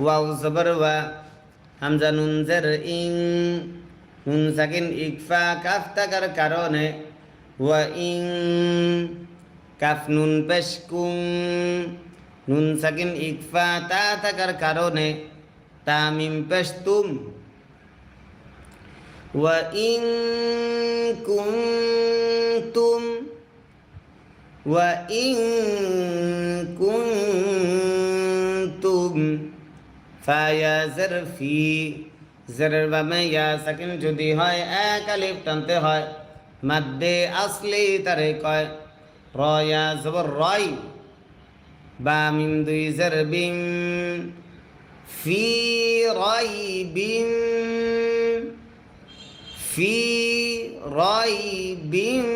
Wow জবর ওয়া, হামজা নুন জের ইং, নুন সাকিন ইকফা কাফ থাকার কারণে, ওয়া ইং, কাফ নুন পেশকুম নুন সাকিন ইকফা তা থাকার কারণে, তা মিম পেশতুম ওয়া ইং কুন্তুম ওয়া ইং কুন্তুম ফায়া জরফি জরের বামে ইয়া সাকিন যদি হয়, এক আলিফ টানতে হয়। মাদ্দে আসলি তারে কয়, রয়া জবর রয়, বা মিম দুই জর বিম, ফি রয় বিম, ফি রয় বিম।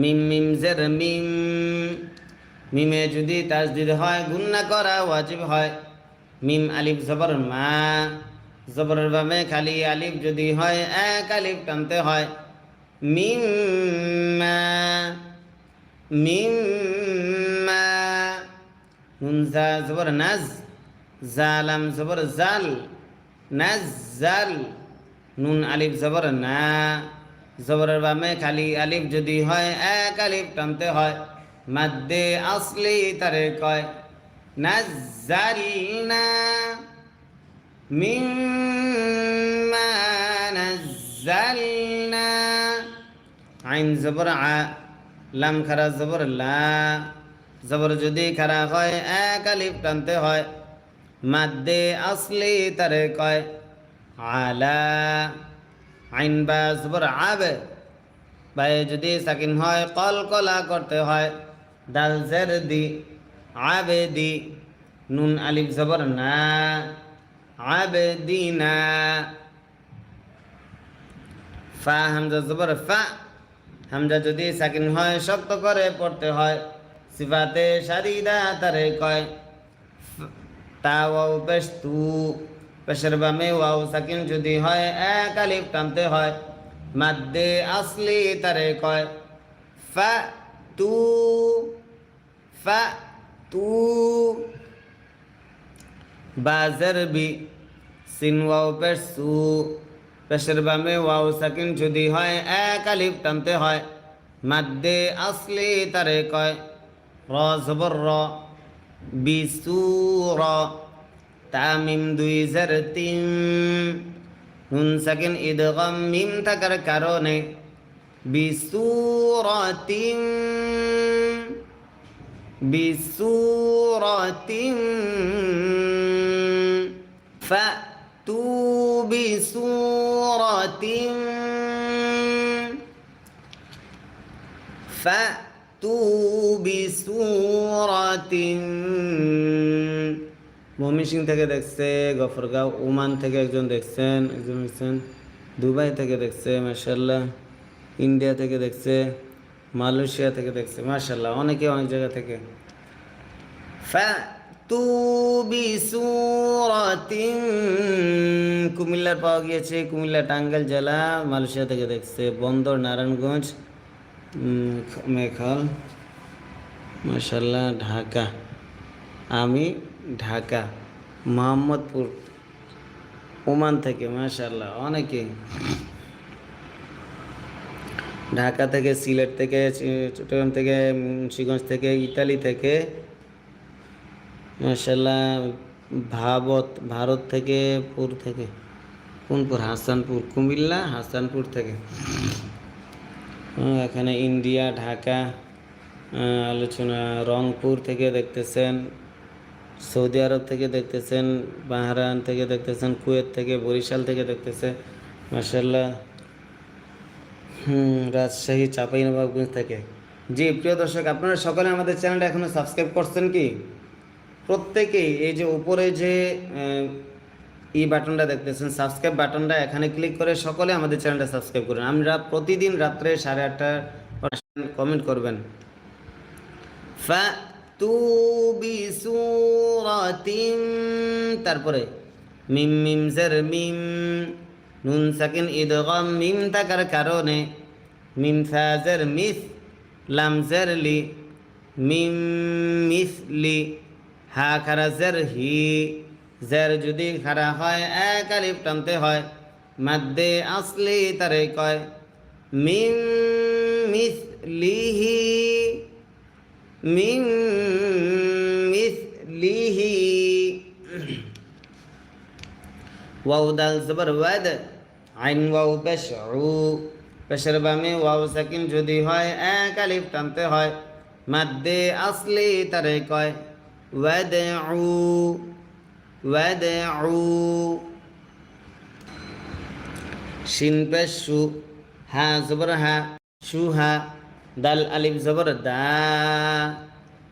মিম মিম জের মিম মিমে যদি তাজদিদ হয়, গুন্না করা ওয়াজিব হয়। মিম আলিফ জবর মা। জবরের বামে খালি আলিফ যদি হয়, এক আলিফ টানতে হয়। মিম মা। মিম মা। নুন জা জবর নাজ। জালাম জবর জাল। নাজাল নুন আলিফ জবর না। জবরের বামে খালি আলিফ যদি হয়, এক আলিফ টানতে হয়। মাদ্দে আসলি তারে কয় নাজালনা মিম্মা নাজালনা আইন জবর আ, লাম খারা জবর লা। জবর যদি খারা হয়, এক আলিফ টানতে হয়। মাদ্দে আসলি তারে কয়, আলা। আইন বা জবর আবে। বাই যদি সাকিন হয়, কল কলা করতে হয়। দাল জের দি, আবে দি, নুন আলিফ জবর না, আবে দি না। ফা হামজা জবর ফা, হামজা যদি সাকিন হয়, শক্ত করে পড়তে হয়। সিফাতে সারিদা তারে কয়, তা ওয়াও পেশ তু, পেশের বামে ওয়াও সাকিন যদি হয়, এক আলিফ টানতে হয়। মাদ্দে আসলি তারে কয়, ফা তু। ফা তু বাজার বি সিন ওয়াও পেশ সু পেশের বামে ওয়াও সাকিন যদি হয় এক আলিফ টানতে হয় মাদ্দে আসলি তারে কয় র জবর র বিসুর তামিম দুই জার তিন নুন সাকিন ইদগম মিম থাকার কারণে বিসুরতিম বিসুরতিম ফাতু বিসুরতিম ফাতু বিসুরতিম মমি সিং থেকে দেখছে গফরগাঁও ওমান থেকে একজন দেখছেন একজন দেখছেন দুবাই থেকে দেখছে মার্শাল্লাহ ইন্ডিয়া থেকে দেখছে মালয়েশিয়া থেকে দেখছে মার্শাল্লাহ অনেকে অনেক জায়গা থেকে। কুমিল্লার পাওয়া গিয়েছে কুমিল্লা টাঙ্গাইল জেলা, মালয়েশিয়া থেকে দেখছে, বন্দর, নারায়ণগঞ্জ মেঘাল মার্শাল্লাহ ঢাকা, আমি ঢাকা, মোহাম্মদপুর, ওমান থেকে মাশাল্লাহ অনেকে। ঢাকা থেকে, সিলেট থেকে চট্টগ্রাম থেকে, মুন্সিগঞ্জ থেকে, ইতালি থেকে মাশাল্লাহ ভাবত, ভারত থেকে, পুর থেকে। কোনপুর? হাসানপুর, কুমিল্লা, হাসানপুর থেকে। এখানে ইন্ডিয়া, ঢাকা আলোচনা, রংপুর থেকে দেখতেছেন, সৌদি আরব থেকে দেখতেছেন বাহরান থেকে দেখতেছেন, কুয়েত থেকে, বরিশাল থেকে দেখতেছে মার্শাল্লাহ হুম রাজশাহী চাঁপাইনবাবগঞ্জ থেকে। জি, প্রিয় দর্শক, আপনারা সকলে আমাদের চ্যানেলটা এখনও সাবস্ক্রাইব করছেন কি? প্রত্যেকেই এই যে উপরে যে ই বাটনটা দেখতেছেন, সাবস্ক্রাইব বাটনটা, এখানে ক্লিক করে সকলে আমাদের চ্যানেলটা সাবস্ক্রাইব করুন। আমরা প্রতিদিন রাত্রে সাড়ে আটটা কমেন্ট করবেন। তারপরে মিম মিম জের মিম নুন সাকিন ইদগাম মিম থাকার কারণে, মিম ফাজের মিস, লাম জের লি, মিম মিস লি, হা খারা জের হি, জের যদি খারা হয়, এক আলিফ টানতে হয়, মাদ্দে আসলি তারে কয়, মিম মিসলিহি মিম মিসলিহি ওয়াও দাল জবর ওয়াদ আইন ওয়াও পেশ উ পেশের বামে ওয়াও সাকিন যদি হয় এক আলিফ টানতে হয় মাদ্দে আসলি তারে কয় ওয়াদ উ ওয়াদ উ শিন পেশ সু হা জবর হা সু হা দাল আলিফ জবর দা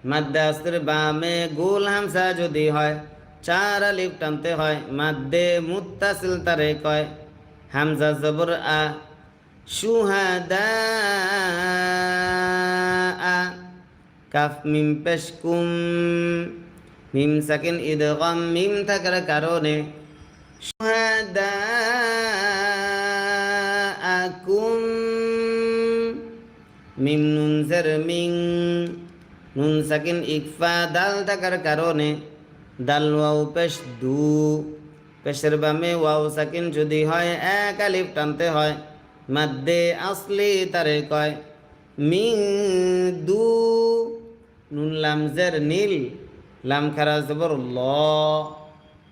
মাদ্দে আসতের বামে গোল হামসা যদি হয় চার আলিফ টানতে হয়। মাদ্দে মুত্তাসিল তারে কয়, হামজা জবর আ সুহাদা কাফ মিম পেশকুম, মিম সাকিন ইদগাম মিম থাকার কারণে সুহাদা আকুম, মিম নুন জের মিং নুন সাকিন ইকফা, দাল থাকার কারণে দাল ওয়াও পেশ দু। পেশের বামে ওয়াও সাকিন যদি হয়, এক আলিফ টানতে হয়। মাদ্দে আসলি তারে কয় মিং দু। নুন লাম জের নীল, লাম খারা জবর ল।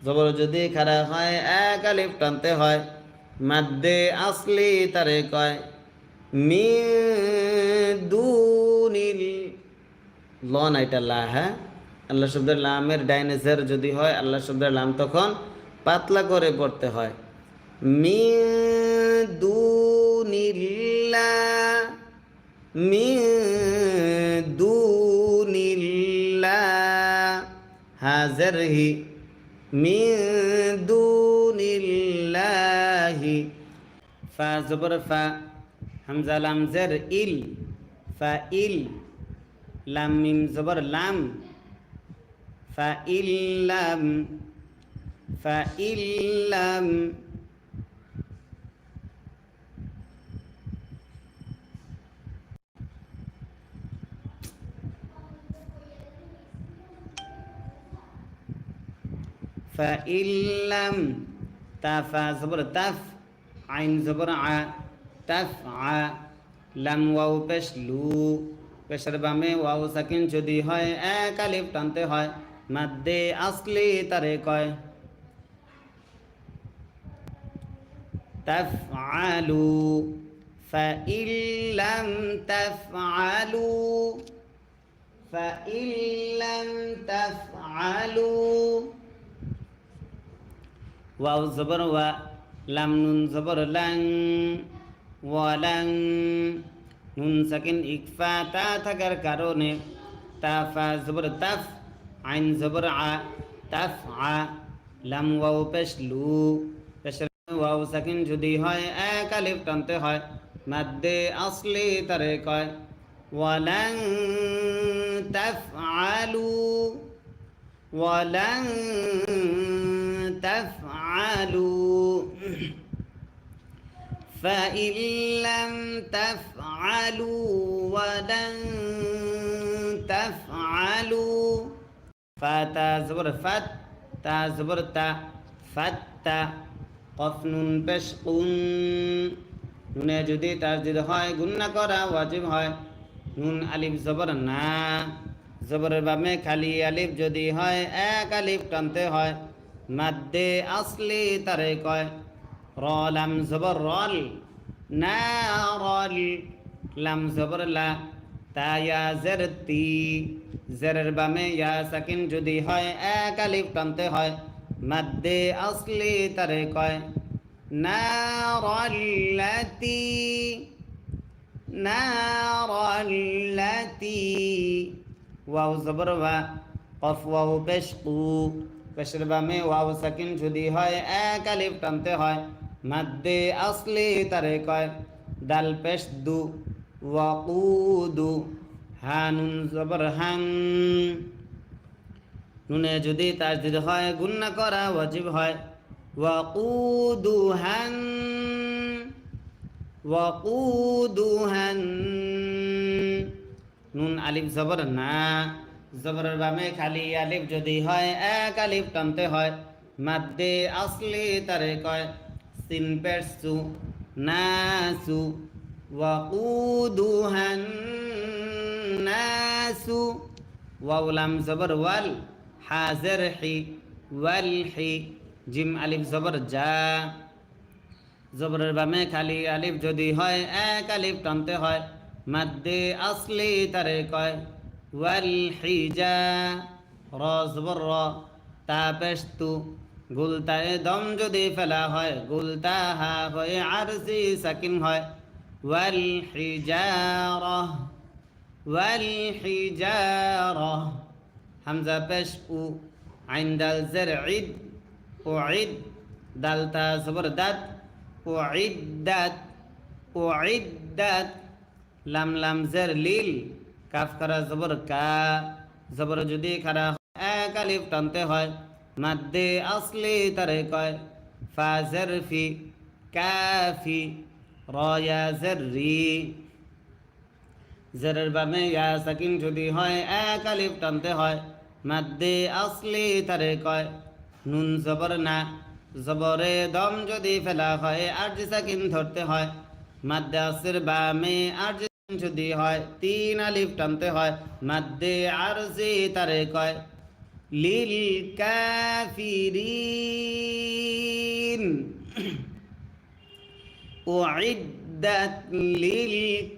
জবর যদি খারা হয়, এক আলিফ টানতে হয়। মাদ্দে আসলি তারে কয় মি দু নীল। ল না এটা লা হ্যাঁ? আল্লাহ শব্দের লামের ডাইনেসের যদি হয়, আল্লাহ শব্দের লাম তখন পাতলা করে পড়তে হয়। মি দুনিল্লা মি দুনিল্লা হাজার হি মি দুনিল্লাহি ফা জবর ফা, হামজা লাম জের ইল, ফা ইল, লাম মিম জবর লাম। ফা ইল্লাম ফা ইল্লাম فإن لم تفا زبر تف عين زبر ع تفع লাম ওয়াও পেশ লু পেশের বামে ওয়াও সাকিন যদি হয় এক আলিফ টানতে হয় মাদ্দে আসলি তারে কয় تفعلوا فإن لم تفعلوا فإن لم تفعلوا ওয়াও জবর ওয়া লাম নুন জবর লাং ওয়ালাং নুন সাকিন ইকফা তা থাকার কারণে তাফা জবর তাফ আইন জবর আ তাফ আ লাম ওয়াও পেশ লু পেশের ওয়াও সাকিন যদি হয় এক আলিফ টানতে হয় মাদ্দে আসলি তারে কয় ওয়ালাং তাফআলু ওয়ালাং تفعلوا فإن لم تفعلوا ولن تفعلوا ফাতা জবর ফাত তা তা, ফাত্তা, কফ নুন পেশ নুনে যদি তাজদিদ হয় গুন্না করা ওয়াজিব হয়। নুন আলিফ, জবর না। জবরের বামে খালি আলিফ যদি হয়, এক আলিফ টানতে হয়। মাদ্দে আসলি তারে কয়, রলাম জবর রল, না রল, লাম জবর লা। তা ইয়া জের তি জেরের বামে ইয়া সাকিন যদি হয়, এক আলিফ টানতে হয়। মাদ্দে আসলি তারে কয় না রল্লাতি নারল্লাতি। ওয়াও জবর ওয়া কফ ওয়াও পেশ কু পেশের বামে ওয়াও সাকিন যদি হয়, এক আলিফ টানতে হয়। মাদ্দে আসলি তারে কয় দাল পেশ দু। ওয়াকুদু হানুন জবর হাং। নুনে যদি তাজদিদ হয়, গুন্না করা ওয়াজিব হয়। ওয়াকুদু হান ওয়াকুদু হান। নুন আলিফ জবর না, জবরের বামে খালি আলিফ যদি হয়, এক আলিফ টানতে হয়। মাদ্দে আসলি তারে কয়, সিন পেটসু নাসু ওয়াকুদুহান নাসু ওয়াউলাম জবর ওয়াল হাজর হি ওয়াল হি জিম আলিফ জবর যা জবরের বামে খালি আলিফ যদি হয়, এক আলিফ টানতে হয়। মাদ্দে আসলি তারে কয়, ওয়াল হিজা। র জবর র তা পেস্তু গুলতায় দম যদি ফেলা হয় গুলতা হা হয়ে আরসি সাকিন হয়। হামজা পেশ উ আইন দাল জের ঈদ ও ঈদ দালতা জবর দাত উইদ্দাত উইদ্দাত লাম লাম জের লিল কাফ করা জবর কা জবর যদি খারা এক আলিফ টানতে হয়। মাদ্দে আসলি তারে কয়। ফা জের ফি কাফি। রয়া জের জেরের বামে ইয়া সাকিন যদি হয়, এক আলিফ টানতে হয়। মাদ্দে আসলি তারে কয়, নুন জবর না। জবরে দম যদি ফেলা হয় আর যে সাকিন ধরতে হয়। মাদ্দে আসের বামে আর যে যদি হয়, তিন আলিফ টানতে হয়। মাদ্দে আর যে তারে কয়, লিল কাফিরিন। أعدت للكافرين.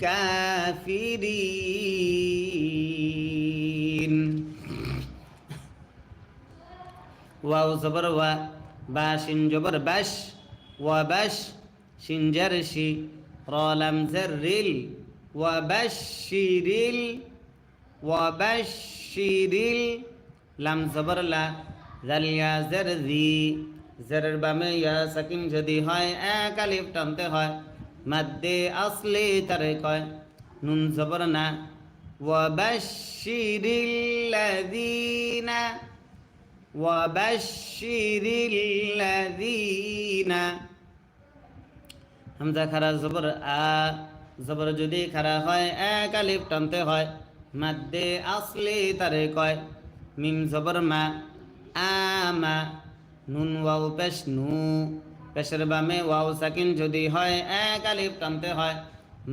واو زبر و باشن جبر باش وبش شنجرشي رالم زرل وبشرل وبشرل لم زبر لا ذل يا زر ذي জেরের বামে ইয়া সাকিন যদি হয়, এক আলিফ টানতে হয়। মাদ্দে আসলে তারে কয়, নুন জবর না। ওয়াবাশিরিল্লাযীনা ওয়াবাশিরিল্লাযীনা হামজা খারা জবর আ, জবর যদি খারা হয়, এক আলিফ টানতে হয়। মাদ্দে আসলে তারে কয়, মিম জবর মা আমা নুন ওয়াও পেশ নু পেশের বামে ওয়াও সাকিন যদি হয় এক আলিফ টানতে হয়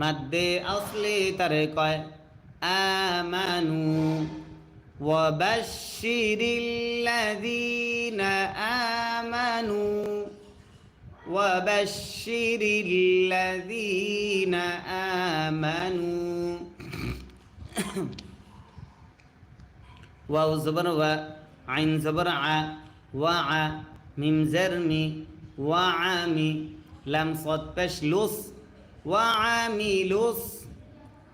মাদ্দে আসলি তারে কয় আমানু وبشر الذين آمنوا وبشر الذين آمنوا واو زبر و عين زبر ع ওয়া মিম জারমি, ওয়া আমি লাম সদ পেশ লুস ওয়া আমি লুস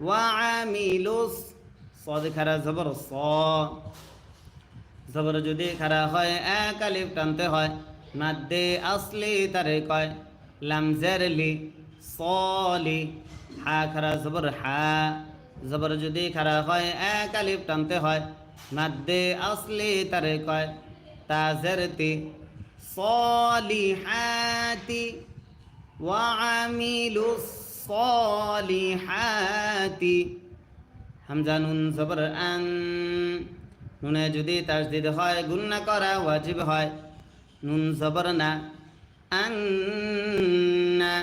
ওয়া আমি লুস সদ খারা জবর স। জবর যদি খারা হয়, এক আলিফ টানতে হয়, মাদ্দে আসলি তারে কয়, লাম জারলি সলি। হা খারা জবর হা। জবর যদি খারা হয়, এক আলিফ টানতে হয়, মাদ্দে আসলি তারে কয় তাজরতি সলিহাতি وعملوا الصالحات হামজা নুন জবর আন নুনে যদি তাসদিদ হয় গুন্না করা ওয়াজিব হয় নুন জবর না আন্না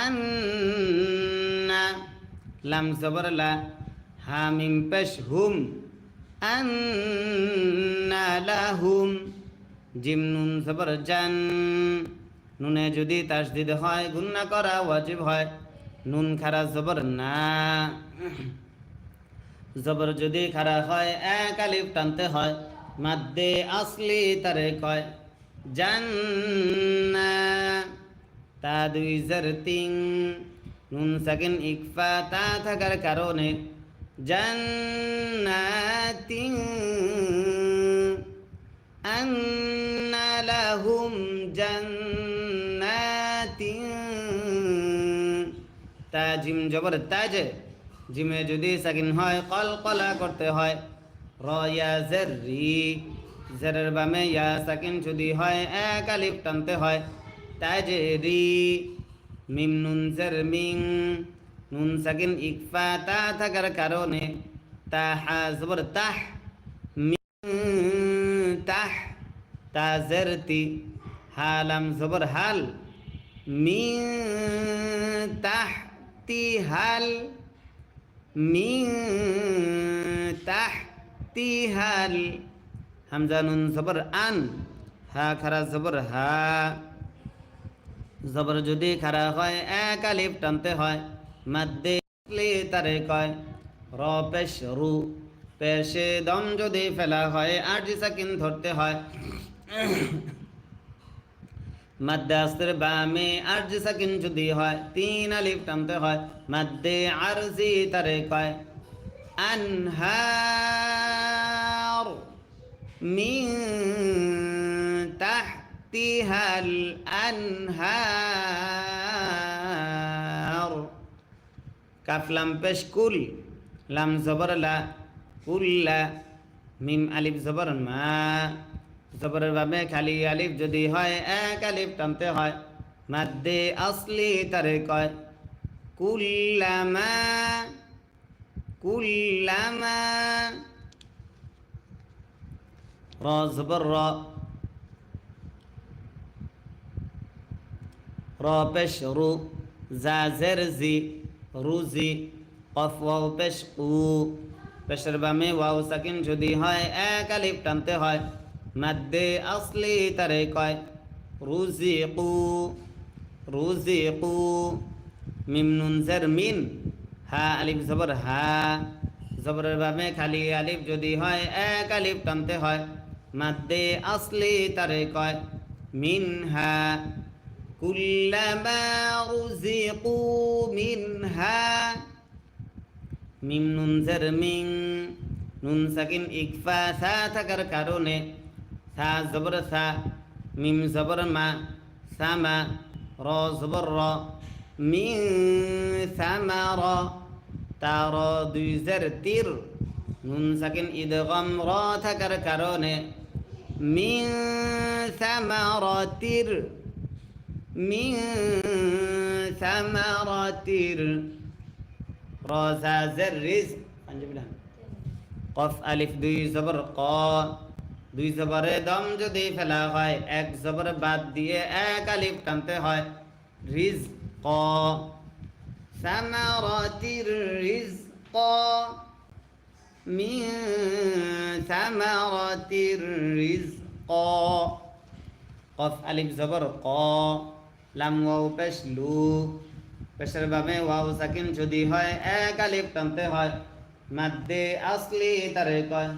আন্না লাম জবর লা হামিম পেশ হুম আন্না লাহুম জিম নুন জবর জান নুনে যদি তাসদিদ হয় গুন্না করা ওয়াজিব হয়। নুন খারা জবর না। জবর যদি খারা হয়, এক আলিফ টানতে হয়। মাদ্দে আসলি তারে কয়, জান্না। তা দুই জর তিন। নুন সাকিন ইকফা তা থাকার কারণে জান্নাতিন আন্না লাহুম জান্নাতিন তা জিম জবর তাজ, জিমে যদি সাকিন হয় কল কলা করতে হয়। র ইয়া জের রি বামে ইয়া সাকিন যদি হয়, এক টানতে হয়। তাজ রি মিম নুন সাকিন ইকফা তা থাকার কারণে তাহা জবর তাহ তাহ তাজরতি হালাম জবর হাল, মিন তাহতি হাল, মিন তাহতি হাল, হামজা নুন জবর আন, হা খারা জবর হা, জবর যদি খারা হয়, এক আলিফ টানতে হয়। মাদ্দে তারে কয় র পেশ রু, পেশে দম যদি ফেলা হয় আর জি সাকিন ধরতে হয়। মাদ্দে আস্তের বামে আর জি সাকিন যদি হয়, তিন আলিফ টানতে হয়। মাদ্দে আর জি তারে কয়, আনহার মিন তাহতিহাল আনহার। কাফ লাম পেশ কুল, লাম জবর লা কুল্লা মিম আলিফ জবর মা। জবরের ভাবে খালি আলিফ যদি হয়, এক আলিফ টানতে হয়। মাদ্দে আসলি তারে কয় কুল্লামা কুল্লামা র জবর র র পেশ রু, জা জের জি। রুজি কফ ওয়াও পেশ উ। পেশের বামে ওয়াও সাকিন যদি হয়, এক আলিফ টানতে হয়। মাদ্দে আসলি তারে কয় রুজি কু। রুজি কু। মিম নুন জের মিন, হা আলিফ জবর হা। জবরের বামে খালি আলিফ যদি হয়, এক আলিফ টানতে হয়। মাদ্দে আসলি তারে কয়, মিন হা। كلما رزقوا منها মিম নুন জের মিং নুন সাকিন ইকফা সা থাকার কারণে সা জবর সা মিম জবর মা সামা র জবর র মিন সামার তার দুই জের তীর নুন সাকিন ইদগম র থাকার কারণে মিন সামারতির من ثمرة رزاز الرزق কফ আলিফ দুই জবর ক দুই জবরে দম যদি ফেলা হয় এক জবর বাদ দিয়ে এক আলিফ টানতে হয় রিজ ক সামারাতির রিজ ক মিন সামারাতির রিজ ক কফ আলিফ জবর ক লাম ওয়াও পেশ লু পেশের বামে ওয়াও সাকিন যদি হয়, এক আলিফ টানতে হয়। মাদ্দে আসলি তারে কয়।